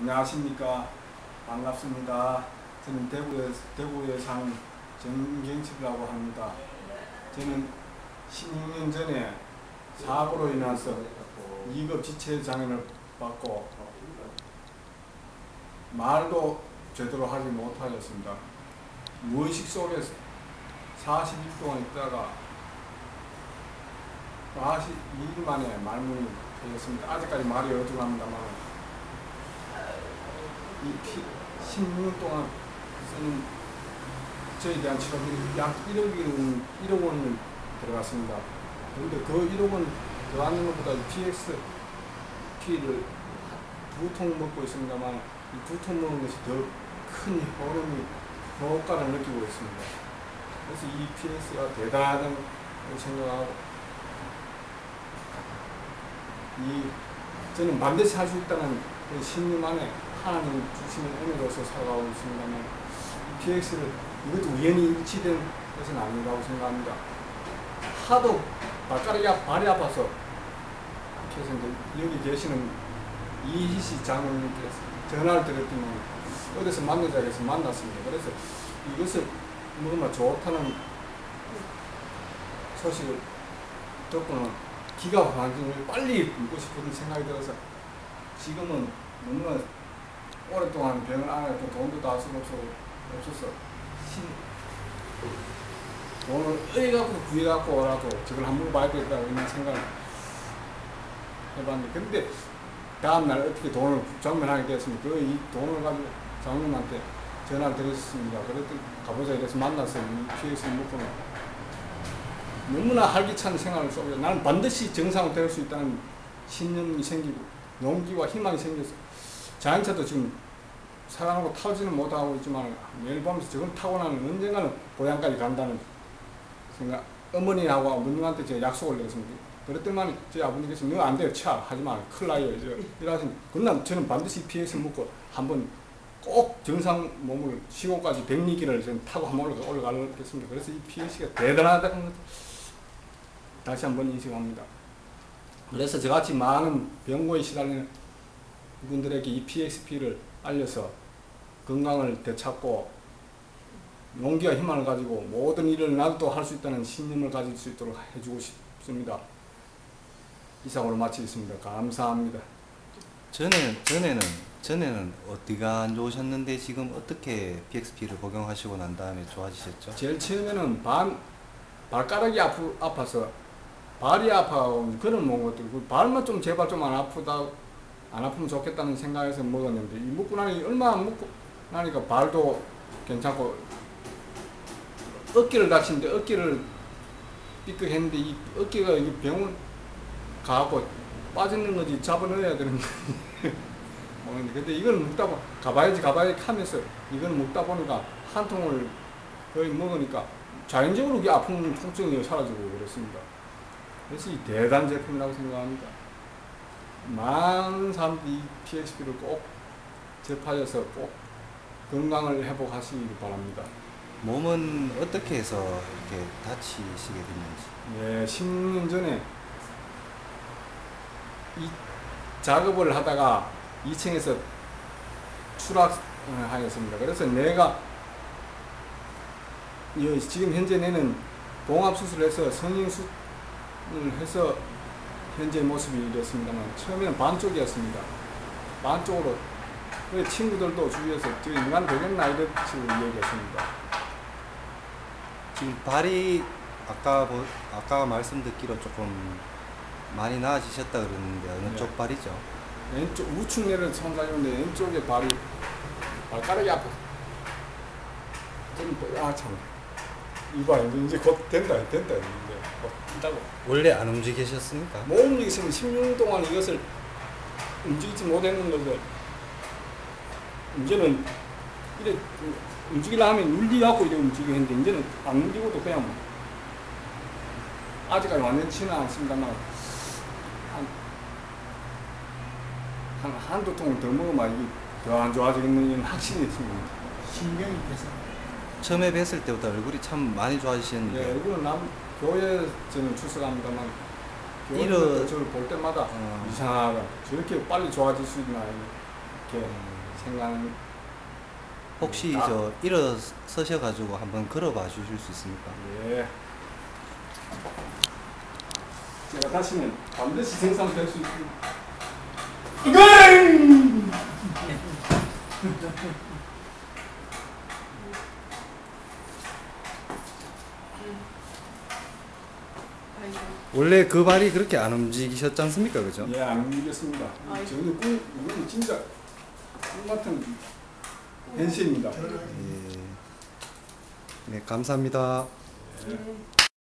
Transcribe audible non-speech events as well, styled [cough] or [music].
안녕하십니까. 반갑습니다. 저는 대구에, 대구에 사는 정경집이라고 합니다. 저는 16년 전에 사고로 인해서 2급 지체 장애를 받고 말도 제대로 하지 못하였습니다. 무의식 속에서 40일 동안 있다가 42일 만에 말문이 되었습니다. 아직까지 말이 어중합니다만 이 피, 16년 동안 쓰는 저에 대한 치료비 약 1억 원, 1억 원을 들어갔습니다. 그런데 그 1억 원 더하는 것보다 PX 피를 두 통 먹고 있습니다만 이 두 통 먹는 것이 더 큰 효능이 효과를 느끼고 있습니다. 그래서 이 PX가 대단하다고 생각하고 이 저는 반드시 할 수 있다는 그 신념 안에 하나님 주시는 은혜로서 살아가고 있습니다만 이 PX를 이것도 우연히 일치된 것은 아니라고 생각합니다. 하도 아- 발이 아파서 그래서 이제 여기 계시는 이희씨 장로님께서 전화를 드렸더니 어디서 만나자고 해서 만났습니다. 그래서 이것을 뭐가 좋다는 소식을 듣고는 기가 반전을 빨리 묻고 싶은 생각이 들어서 지금은 너무나 오랫동안 병을 안고 돈도 다 쓸 없어 신 돈을 의갖고 구해갖고라도 저걸 한번 봐야겠다고 이런 생각을 해봤는데 근데 다음날 어떻게 돈을 정면하게 됐습니까? 그 이 돈을 가지고 장님한테 전화를 드렸습니다. 그랬더니 가보자 이래서 만나서 이 PX 묶고는 너무나 활기찬 생활을 속에 나는 반드시 정상으로 될수 있다는 신념이 생기고 용기와 희망이 생겨서 자동차도 지금 사랑하고 타지는 못하고 있지만 매일 보면서 저걸 타고 나면 언젠가는 고향까지 간다는 생각 어머니하고 아버님한테 제가 약속을 내었습니다. 그랬더니 저희 아버님께서 너 안 돼요 차 하지 마 큰일 나요 이러시니 그날 저는 반드시 PS 먹고 한번 꼭 정상 몸을 시고까지 백리기를 좀 타고 한번 올라가, 올라가겠습니다. 그래서 이 PS가 대단하다는 것을 다시 한번 인식합니다. 그래서 저같이 많은 병고에 시달리는 분들에게 이 PXP를 알려서 건강을 되찾고 용기와 희망을 가지고 모든 일을 나도 할 수 있다는 신념을 가질 수 있도록 해주고 싶습니다. 이상으로 마치겠습니다. 감사합니다. 전에 전에는 전에는 어디가 안 좋으셨는데 지금 어떻게 PXP를 복용하시고 난 다음에 좋아지셨죠? 제일 처음에는 반 발가락이 아프, 아파서 발이 아파하고 그런 먹은 것들 그 발만 좀 제발 좀 안 아프다 안 아프면 좋겠다는 생각에서 먹었는데 이 먹고 나니 얼마 안 먹고 나니까 발도 괜찮고 어깨를 다치는데 어깨를 삐끗했는데 이 어깨가 이 병원 가고 빠지는 거지 잡아 넣어야 되는데 먹는데 [laughs] 근데 이걸 먹다 보 가봐야지 가봐야지 하면서 이걸 먹다 보니까 한 통을 거의 먹으니까 자연적으로 이 아픈 통증이 사라지고 그렇습니다. 그래서 이 대단 제품이라고 생각합니다. 많은 사람들이 이 PXP를 꼭 접하셔서 꼭 건강을 회복하시기 바랍니다. 몸은 어떻게 해서 이렇게 다치시게 됐는지 예, 10년 전에 이 작업을 하다가 2층에서 추락하였습니다. 그래서 내가 이 지금 현재 내는 봉합수술을 해서 성형수술을 해서 현재 모습이 이렇습니다만 처음에는 반쪽이었습니다. 반쪽으로 그 친구들도 주위에서 저 인간 되겠나 이렇게 얘기했습니다. 지금 발이 아까 뭐 아까 말씀 듣기로 조금 많이 나아지셨다 그러는데 어느 네. 쪽 발이죠? 왼쪽 우측내를 손상했는데 왼쪽에 발이 발가락이 아파. 좀아 참 이봐 이제 곧 된다 된다 이제 곧 된다고. 원래 안 움직이셨습니까? 못 움직이시면 16년 동안 이것을 움직이지 못했는 것을 이제는 이래 움직이려 하면 울리갖고 이래 움직이는데 이제는 안 움직여도 그냥 뭐 아직까지 완전치는 않습니다만 한, 한 한두 통을 더 먹으면 이게 더 안 좋아지겠는 건 확실히 있습니다. 신경이 돼서 처음에 뵀을 때보다 얼굴이 참 많이 예, 좋아지셨는데 이거는 남 교회 저는 출석합니다만 이런- 교회 저를 볼 때마다 어. 이상하다. 저렇게 빨리 좋아질 수 있나. 이렇게 생각하는 혹시 아. 저 일어서셔 가지고 한번 걸어봐 주실 수 있습니까? 예. 제가 다시는 반드시 생산될 수 있습니 [laughs] 다. 이건! 아이고. 원래 그 발이 그렇게 안 움직이셨지 않습니까? 그죠? 예, 안 믿겠습니다. 아이고. 저는 꿈, 이건 진짜 꿈 같은 현실입니다. 예. 네, 감사합니다. 네.